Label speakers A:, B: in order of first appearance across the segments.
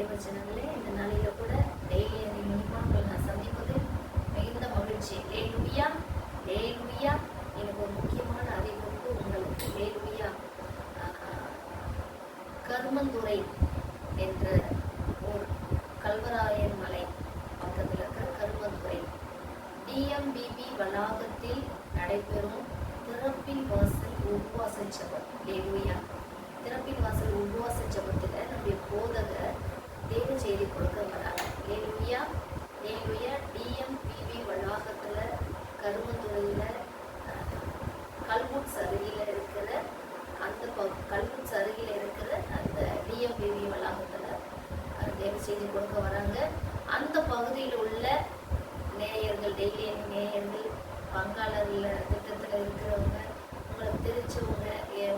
A: தேவச்சனங்களே இந்த நாளில கூட டெய்லி அதை மூலியமா நான் சந்திப்பது மிகுந்த மகிழ்ச்சி. லேலுயா லேலுயா எனக்கு ஒரு முக்கியமான அறிவிப்பு உங்களுக்கு லேலுயா கருமந்துறை என்ற ஒரு கல்வராயன் மலை பக்கத்தில் இருக்கிற கருமந்துறை. டிஎம்பிபி வளாகத்தில் நடைபெறும் திறப்பின் வாசல் உபவாச ஜபம். லேலுயா திறப்பின் வாசல் உபவாச ஜபத்தில் நம்முடைய போதகர் தேவ செய்தி கொடுக்க வராங்க லேலுயா லேலுயா டிஎம்பிபி வளாகத்தில் கருமந்துறையில் கல்முட்ஸ் அருகில் இருக்கிற அந்த ப- கல்முட்ஸ் அருகில் இருக்கிற அந்த டிஎம்பிபி வளாகத்தில் தேவ செய்தி கொடுக்க வராங்க. அந்த பகுதியில் உள்ள நேயர்கள் டெய்லி நேயர்கள் பங்காளர்ல திட்டத்தில் இருக்கிறவங்க உங்களுக்கு தெரிஞ்சவங்க ஏ-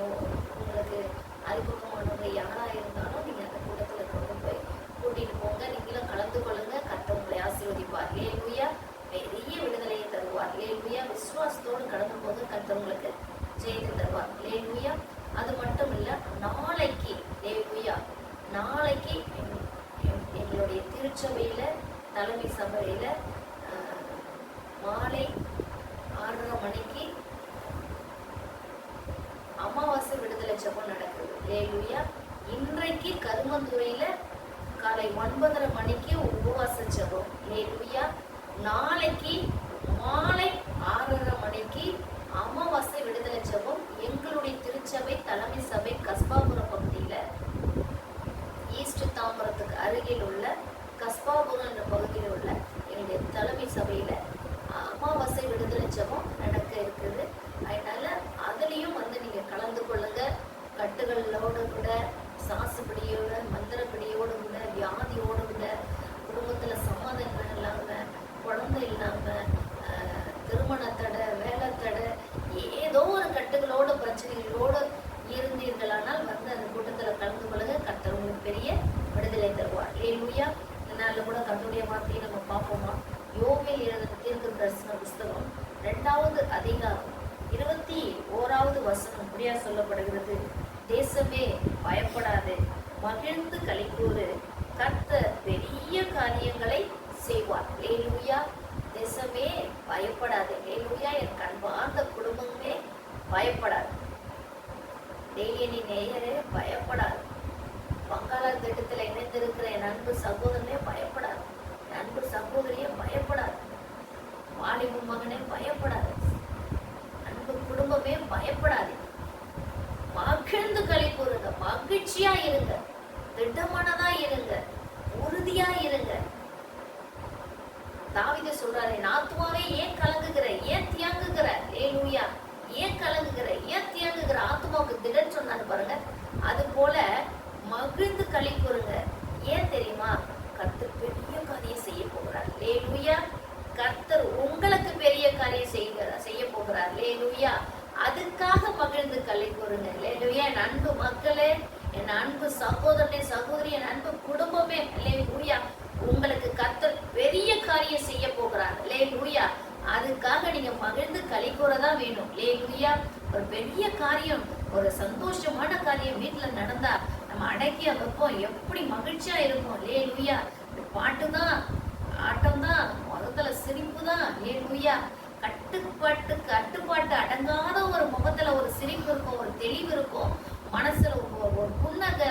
A: உங்களுக்கு அறிமுகமானவங்க யாராக இருந்தாலும் நீங்கள் அந்த கூட்டத்தில் கொண்டு போய் கூட்டிட்டு போங்க நீங்களும் கலந்து கொள்ளுங்க கர்த்தர் உங்களை ஆசீர்வதிப்பார் லேலுயா பெரிய விடுதலையை தருவார் லேலுயா விசுவாசத்தோடு கடந்து போக கர்த்தர் உங்களுக்கு ஜெயத்தை தருவார் லேலுயா அது மட்டும் இல்லை நாளைக்கு லேலுயா நாளைக்கு எங்க- எங்க- எங்களுடைய திருச்சபையில் தலைமை சபையில மாலை ஆறரை மணிக்கு அமாவாசை விடுதலை ஜபம் நடக்குது. லேலுயா இன்றைக்கு கருமந்துறையில காலை ஒன்பதரை மணிக்கு உபவாச ஜபம். லேலுயா நாளைக்கு மாலை ஆறரை மணிக்கு அமாவாசை விடுதலை ஜபம். எங்களுடைய திருச்சபை தலைமை சபை கஸ்பாபுரம் பகுதியில ஈஸ்ட் தாம்பரத்துக்கு அருகில் உள்ள கஸ்பாபுரம் என்ற பகுதியில் உள்ள எங்களுடைய தலைமை சபையில அமாவாசை விடுதலை ஜெபம் நடக்க இருக்குது அதனால அதுலேயும் வந்து நீங்க கலந்து கொள்ளுங்க கட்டுகளோடு கூட சாசுபடியோட மந்திரப்படியோடு கூட வியாதியோடு கூட குடும்பத்துல சமாதானம் இல்லாம குழந்தை இல்லாம ஆஹ், திருமண தடை வேலை தடை ஏதோ ஒரு கட்டுகளோட பிரச்சனைகளோடு இருந்தீர்களானால் வந்து அந்த கூட்டத்துல கலந்து கொள்ளுங்க கர்த்தர் உங்களுக்கு பெரிய விடுதலை தருவார் லேலுயா இந்த நாளில் வார்த்தையை நம்ம பார்ப்போமா? யோவேல் எழுதின தீர்க்க தரிசன புஸ்தகம் ரெண்டாவது அதிகாரம் இருபத்தி ஓராவது வசனம் முடியா சொல்லப்படுகிறது? தேசமே பயப்படாது. மகிழ்ந்து கழிப்போரு. கத்த பெரிய காரியங்களை செய்வார். லேலுயா தேசமே பயப்படாது. லேலுயா என் கண்பார்ந்த குடும்பமே பயப்படாது. தேயனி நேயரே பயப்படாது. வங்காள திட்டத்தில் இணைந்திருக்கிற என் அன்பு சகோதரனே பயப்படாது என் அன்பு சகோதரியே பயப்படாது வாலிபு மகனே பயப்படாது அன்பு குடும்பமே பயப்படாது மகிழ்ந்து களி கூறுங்க மகிழ்ச்சியா இருங்க திட்டமானதா இருங்க உறுதியா இருங்க தாவித சொல்றாரு என் ஆத்துமாவே ஏன் கலங்குகிற ஏன் தியாங்குகிற லேலூயா ஏன் கலங்குகிற ஏன் தியாங்குகிற ஆத்துமாவுக்கு திடன் சொன்னாரு பாருங்க அது போல மகிழ்ந்து களி கூறுங்க ஏன் தெரியுமா கர்த்தர் பெரிய காரியம் செய்ய போகிறார். லேலூயா கர்த்தர் உங்களுக்கு பெரிய காரியம் செய்கிறார் செய்ய போகிறார். லே லூயா அதுக்காக மகிழ்ந்து கலை கூறுங்க லேலூயா என் அன்பு மக்களே என் அன்பு சகோதரனே சகோதரி என் அன்பு குடும்பமே லேலூயா உங்களுக்கு கர்த்தர் பெரிய காரியம் செய்ய போகிறார். லே லூயா அதுக்காக நீங்க மகிழ்ந்து களி கூறதா வேணும். லே லூயா ஒரு பெரிய காரியம் ஒரு சந்தோஷமான காரியம் வீட்டுல நடந்தா நம்ம அடக்கி வைப்போம் எப்படி மகிழ்ச்சியா இருக்கும். லேலூயா பாட்டு தான் சிரிப்பு கட்டுப்பாட்டு கட்டுப்பாட்டு அடங்காத ஒரு முகத்துல ஒரு சிரிப்பு இருக்கும் ஒரு தெளிவு இருக்கும். மனசுல ஒரு ஒரு புன்னகை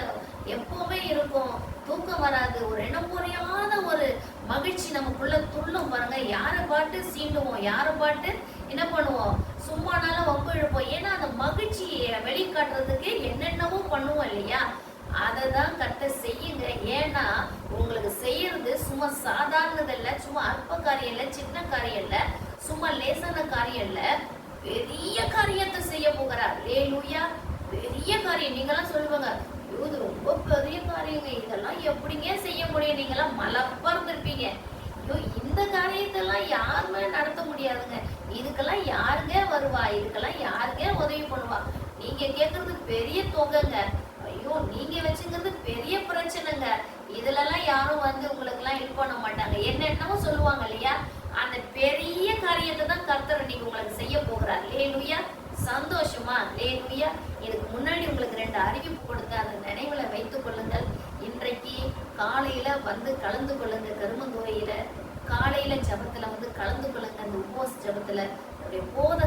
A: எப்பவுமே இருக்கும். தூக்கம் வராது. ஒரு இனம் புரியாத ஒரு மகிழ்ச்சி நமக்குள்ள துள்ளும் பாருங்க. யாரை பாட்டு சீண்டுவோம் யாரை பாட்டு என்ன பண்ணுவோம்? சும்மானாலும் வம்பு இழுப்போம். ஏன்னா அந்த மகிழ்ச்சியை வெளிக்காட்டுறதுக்கு என்னென்னவோ பண்ணுவோம் இல்லையா? அதை தான் கட்ட செய்யுங்க. ஏன்னா உங்களுக்கு செய்யறது சும்மா சாதாரணதல்ல சும்மா அற்ப காரியம் இல்லை சின்ன காரியம் இல்லை சும்மா லேசான காரியம் இல்லை பெரிய காரியத்தை செய்ய போகிறார். லேலூயா பெரிய காரியம். நீங்களாம் சொல்லுவாங்க "ஐயோ, இது ரொம்ப பெரிய காரியங்க இதெல்லாம் எப்படிங்க செய்ய முடியும்? நீங்களாம் மலப்பறந்துருப்பீங்க இருந்திருப்பீங்க ஐயோ இந்த காரியத்தெல்லாம் யாருமே நடத்த முடியாதுங்க. இதுக்கெல்லாம் யாருங்க வருவா? இதுக்கெல்லாம் யாருங்க உதவி பண்ணுவா? நீங்க கேட்கறது பெரிய தொகைங்க. ஐயோ நீங்க வச்சுக்கிறது பெரிய பிரச்சனைங்க. இதுலலாம் யாரும் வந்து உங்களுக்கு எல்லாம் ஹெல்ப் பண்ண மாட்டாங்க. என்னென்னமோ சொல்லுவாங்க இல்லையா? அந்த பெரிய காரியத்தை தான் கர்த்தர் நீங்க உங்களுக்கு செய்ய போகிறார். லேலுயா சந்தோஷமா? லேலுயா இதுக்கு முன்னாடி உங்களுக்கு ரெண்டு அறிவிப்பு கொடுத்த அந்த நினைவுல வைத்துக் கொள்ளுங்கள். இன்றைக்கு காலையில வந்து கலந்து கொள்ளுங்க கருமந்துறையில காலையில ஜபத்துல வந்து கலந்து கொள்ளுங்க. அந்த உபவாச ஜபத்துல. போத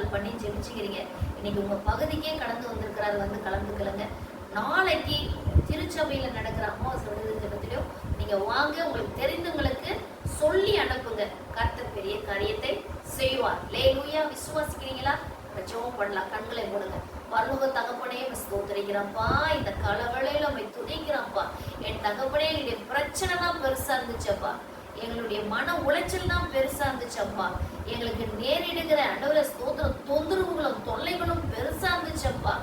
A: கால் பண்ணி ஜெபிச்சுக்கிறீங்க. இன்னைக்கு உங்க பகுதிக்கே கடந்து வந்திருக்கிறாரு வந்து கலந்துக்கலுங்க. நாளைக்கு திருச்சபையில நடக்கிற அமாவாசை விடுதலை ஜபத்திலையும் நீங்க வாங்க உங்களுக்கு தெரிந்தவங்களுக்கு சொல்லி அனுப்புங்க. கர்த்தர் பெரிய காரியத்தை செய்வார். லேலூயா விசுவாசிக்கிறீங்களா? நம்ம ஜெபம் பண்ணலாம். கண்களை மூடுங்க. பரலோக தகப்பனே உம்மை ஸ்தோத்திரிக்கிறப்பா இந்த கலவலையில உண்மை துதிக்கிறப்பா என் தகப்பனே என்னுடைய பிரச்சனை தான் பெருசா இருந்துச்சப்பா. எங்களுடைய மன உளைச்சல் தான் பெருசா இருந்துச்சப்பா எங்களுக்கு நேரிடுகிற அண்டவர ஸ்தோத்திர தொந்தரவுகளும் தொல்லைகளும் பெருசா இருந்துச்சப்பா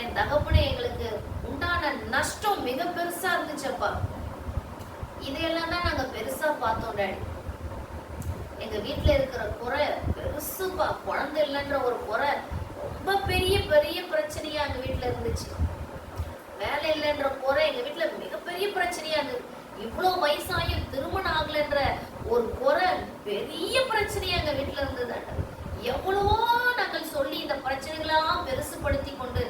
A: என் தகப்பனை எங்களுக்கு உண்டான நஷ்டம் மிக பெருசா இருந்துச்சப்பா இதையெல்லாம் தான் நாங்க பெருசா பார்த்தோம் டாடி. எங்க வீட்டுல இருக்கிற குறை பெருசுப்பா. குழந்தை இல்லைன்ற ஒரு குறை ரொம்ப பெரிய பெரிய பிரச்சனையா எங்க வீட்டுல இருந்துச்சு. வேலை இல்லைன்ற குறை எங்க வீட்டுல மிகப்பெரிய பிரச்சனையா இருந்தது இவ்வளவு வயசாயும் திருமணம் ஆகலைன்ற ஒரு குறை பெரிய பிரச்சனையா எங்க வீட்டுல இருந்தது எவ்வளவோ நாங்கள் சொல்லி இந்த பிரச்சனைகளாம் பெருசுபடுத்தி கொண்டு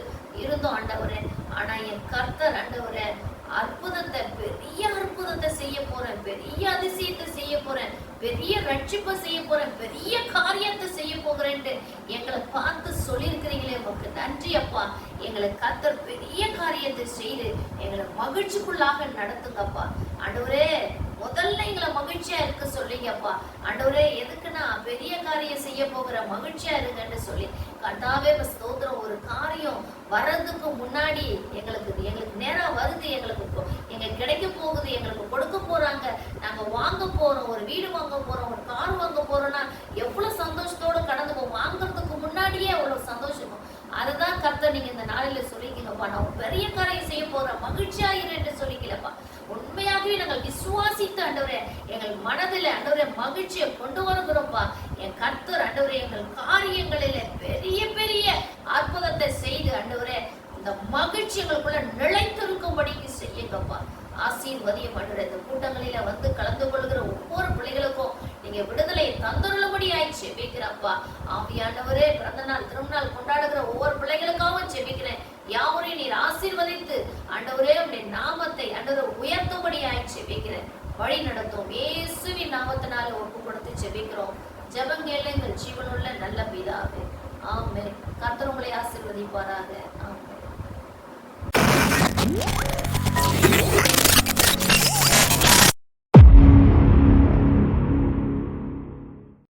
A: இருந்தோம் ஆண்டவரே. ஆனா என் கர்த்தர் ஆண்டவரே அற்புதத்தை பெரிய அற்புதத்தை செய்ய போறேன் பெரிய அதிசயத்தை செய்ய போறேன் பெரிய ரட்சிப்பை செய்ய போறேன் பெரிய காரியத்தை செய்ய போகிறேன்ட்டு எங்களை பார்த்து சொல்லியிருக்கிறீங்களே உங்களுக்கு நன்றி அப்பா. எங்களை கத்தர் பெரிய காரியத்தை செய்து எங்களை மகிழ்ச்சிக்குள்ளாக நடத்துங்கப்பா. ஆண்டவரே முதல்ல எங்களை மகிழ்ச்சியா இருக்க சொல்லிங்கப்பா. ஆண்டவரே எதுக்குன்னா பெரிய காரியம் செய்ய போகிற மகிழ்ச்சியா இருங்கன்னு சொல்லி கர்த்தாவே உங்க ஸ்தோத்திரம் ஒரு காரியம் வர்றதுக்கு முன்னாடி எங்களுக்கு எங்களுக்கு நேரம் வருது எங்களுக்கு எங்க கிடைக்க போகுது எங்களுக்கு கொடுக்க போறாங்க. நாங்க வாங்க போறோம் ஒரு வீடு வாங்க போறோம் ஒரு கார் வாங்க போறோம்னா எவ்வளவு சந்தோஷத்தோட கடந்து போவோம் வாங்குறதுக்கு முன்னாடியே அவ்வளவு சந்தோஷம். அதுதான் கர்த்தர் நீங்க இந்த நாளில சொல்லிக்கீங்கப்பா நான் பெரிய காரியம் செய்ய போறேன் மகிழ்ச்சியா இருன்னு சொல்லிக்கலப்பா உண்மையாகவே நாங்கள் விசுவாசித்து ஆண்டவரே எங்கள் மனதில் ஆண்டவரே மகிழ்ச்சியை கொண்டு வருகிறோம்ப்பா. என் கர்த்தர் ஆண்டவரே எங்கள் காரியங்களில பெரிய பெரிய அற்புதத்தை செய்து அன்றவரே இந்த மகிழ்ச்சி எங்களுக்குள்ள நிலைத்திருக்கும்படிக்கு செய்யுங்கப்பா. ஆசீர்வதியம் ஆண்டவரே இந்த கூட்டங்களில வந்து கலந்து கொள்கிற ஒவ்வொரு பிள்ளைகளுக்கும் நீங்க விடுதலை தந்துள்ளபடி ஆயிடுச்சு செபிக்கிறப்பா ஆவியானவரே பிறந்த நாள் திருநாள் கொண்டாடுகிற ஒவ்வொரு பிள்ளைகளுக்காகவும் செபிக்கிறேன் யாவரையும் நீர் ஆசீர்வதித்து அண்டவரே உடைய நாமத்தை அண்டவரை உயர்த்தும்படி ஆயிடுச்சு வைக்கிறேன் வழி நடத்தும். இயேசுவின் நாமத்தினால ஒப்பு கொடுத்து ஜெபிக்கிறோம். ஜெபங்கேல எங்கள் ஜீவனுள்ள நல்ல பிதாவே. ஆமே கர்த்தர் உங்களை ஆசிர்வதிப்பாராக. ஆமே